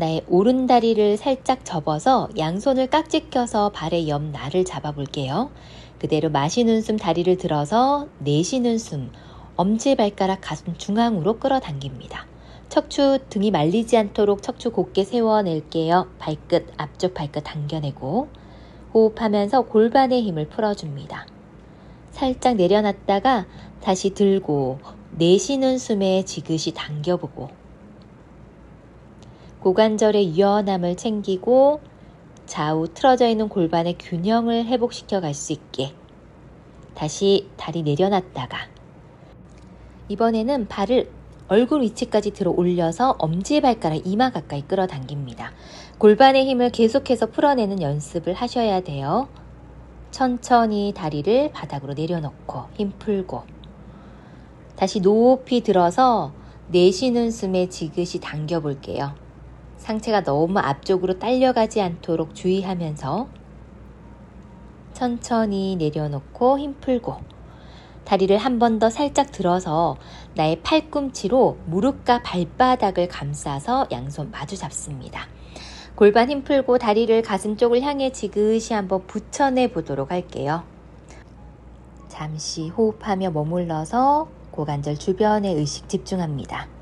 나의 오른 다리를 살짝 접어서 양손을 깍지 껴서 발의 옆 날을 잡아볼게요. 그대로 마시는 숨 다리를 들어서 내쉬는 숨 엄지발가락 가슴 중앙으로 끌어당깁니다. 척추 등이 말리지 않도록 척추 곧게 세워낼게요. 발끝 앞쪽 발끝 당겨내고 호흡하면서 골반의 힘을 풀어줍니다. 살짝 내려놨다가 다시 들고 내쉬는 숨에 지그시 당겨보고 고관절의 유연함을 챙기고 좌우 틀어져 있는 골반의 균형을 회복시켜 갈 수 있게 다시 다리 내려놨다가 이번에는 발을 얼굴 위치까지 들어 올려서 엄지발가락 이마 가까이 끌어당깁니다. 골반의 힘을 계속해서 풀어내는 연습을 하셔야 돼요. 천천히 다리를 바닥으로 내려놓고 힘 풀고 다시 높이 들어서 내쉬는 숨에 지그시 당겨 볼게요. 상체가 너무 앞쪽으로 딸려가지 않도록 주의하면서 천천히 내려놓고 힘 풀고 다리를 한 번 더 살짝 들어서 나의 팔꿈치로 무릎과 발바닥을 감싸서 양손 마주 잡습니다. 골반 힘 풀고 다리를 가슴 쪽을 향해 지그시 한번 붙여내 보도록 할게요. 잠시 호흡하며 머물러서 고관절 주변에 의식 집중합니다.